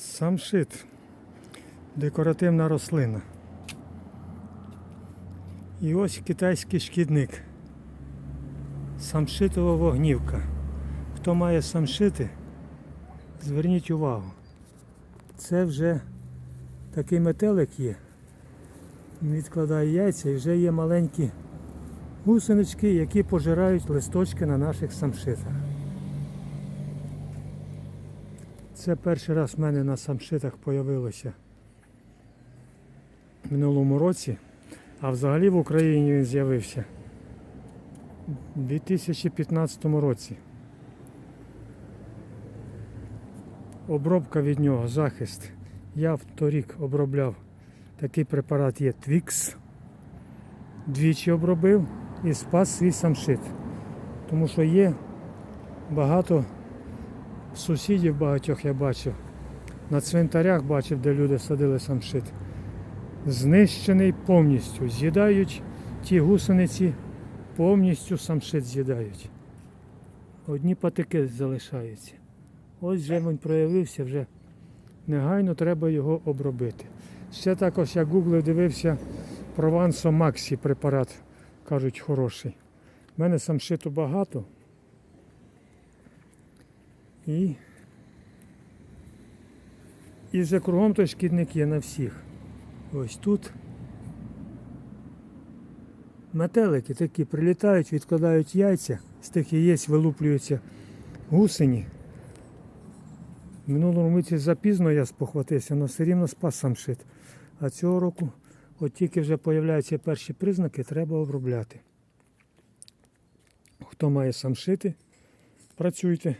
Самшит. Декоративна рослина. І ось китайський шкідник. Самшитова вогнівка. Хто має самшити, зверніть увагу. Це вже такий метелик є. Він відкладає яйця і вже є маленькі гусенички, які пожирають листочки на наших самшитах. Це перший раз в мене на самшитах появилося в минулому році, а взагалі в Україні він з'явився у 2015 році. Обробка від нього, захист. Я в торік обробляв такий препарат є Twix. Двічі обробив і спас свій самшит. Тому що є багато сусідів багатьох я бачив. На цвинтарях бачив, де люди садили самшит. Знищений повністю. З'їдають ті гусениці, повністю самшит з'їдають. Одні патики залишаються. Ось вже проявився, вже негайно треба його обробити. Ще також я гуглив, дивився Провансо Максі препарат, кажуть, хороший. У мене самшиту багато. І, і вже кругом той шкідник є на всіх. Ось тут. Метелики такі прилітають, відкладають яйця, з тих яєць вилуплюються гусені. В минулому році запізно я спохватився, але все рівно спас самшит. А цього року, от тільки вже появляються перші признаки, треба обробляти. Хто має самшити, працюйте.